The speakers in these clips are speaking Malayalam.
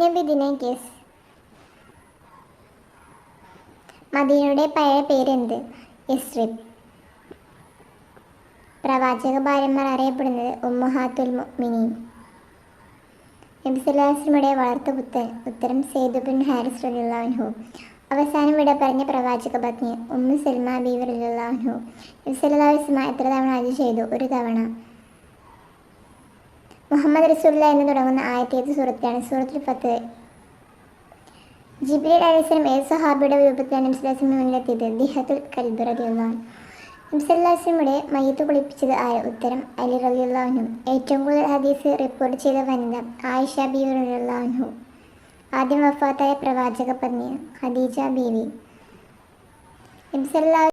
നബിദിന കേസ് മദീനയുടെ പഴയ പേരെന്ത്? ഇസ്രിബ് പ്രവാചക ഭാര്യമാർ അറിയപ്പെടുന്നത് ഉമ്മഹാത്തുൽ മുഅ്മിനീൻ. നബി വളർത്തു പുത്തൻ ഉത്തരം സെയ്ദ് ബിൻ ഹാരിസ് റലിള്ളാഹു അവസാനം ഇവിടെ പറഞ്ഞ പ്രവാചക പത്നി ഉമ്മു സൽമ ബീവർ റലിള്ളാഹു നബി സല്ലാസ്ലമ എത്ര തവണ അത് ചെയ്തു? ഒരു തവണ. മുഹമ്മദ് റസൂല്ല എന്ന് തുടങ്ങുന്ന ആയത്തേത് സൂറത്താണ്? സൂറത്തുൽ ഫത്ത്. ജിബ്രീൽ അലൈസ്ലം ഏത് സഹാബിയുടെ രൂപത്തിലാണ് നബി സല്ലാസ്ലമിന് മുന്നിലെത്തിയത്? ദിഹത്തുൽ കൽബ് റലിള്ളാഹു നബ്സല്ലാസിമുടെ മയ്യത്ത് കുളിപ്പിച്ചത് ആയ ഉത്തരം അലി റലിയുള്ളാഹു ഏറ്റവും കൂടുതൽ ഹദീസ് റിപ്പോർട്ട് ചെയ്ത വനിത ആയിഷ ബീവി റലിയുള്ളാഹു ആദ്യം വഫാത്തായ പ്രവാചക പത്നി ഖദീജ ബീവി. നബ്സല്ലാ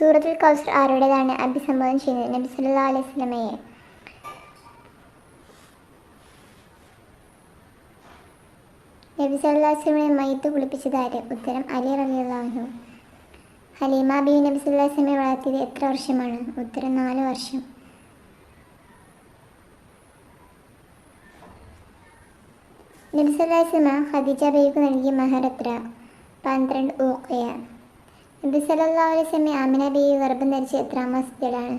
സൂറത്തുൽ കൗസർ ആരുടേതാണ് അഭിസംബോധന ചെയ്യുന്നത്? നബി സല്ലാ അലൈഹി സ്വലമയെ നബി സല്ലാസ്ലമിനെ മയത്ത് കുളിപ്പിച്ചതാര്? ഉത്തരം അലി റലിയുള്ളാഹു ഹലീമ ബി നബി സല്ലാസ്ലമെ വളർത്തിയത് എത്ര വർഷമാണ്? ഉത്തരം നാല് വർഷം. നബി സല്ലാസ്ലമ ഖദീജ ബീവിക്ക് നൽകിയ മഹർ എത്ര? പന്ത്രണ്ട് ഊക്കയ നബി സല്ലാ അലൈഹി വസല്ലം ആമിന ബി ഗർഭം ധരിച്ച് എത്രാം മാസത്തിലാണ്.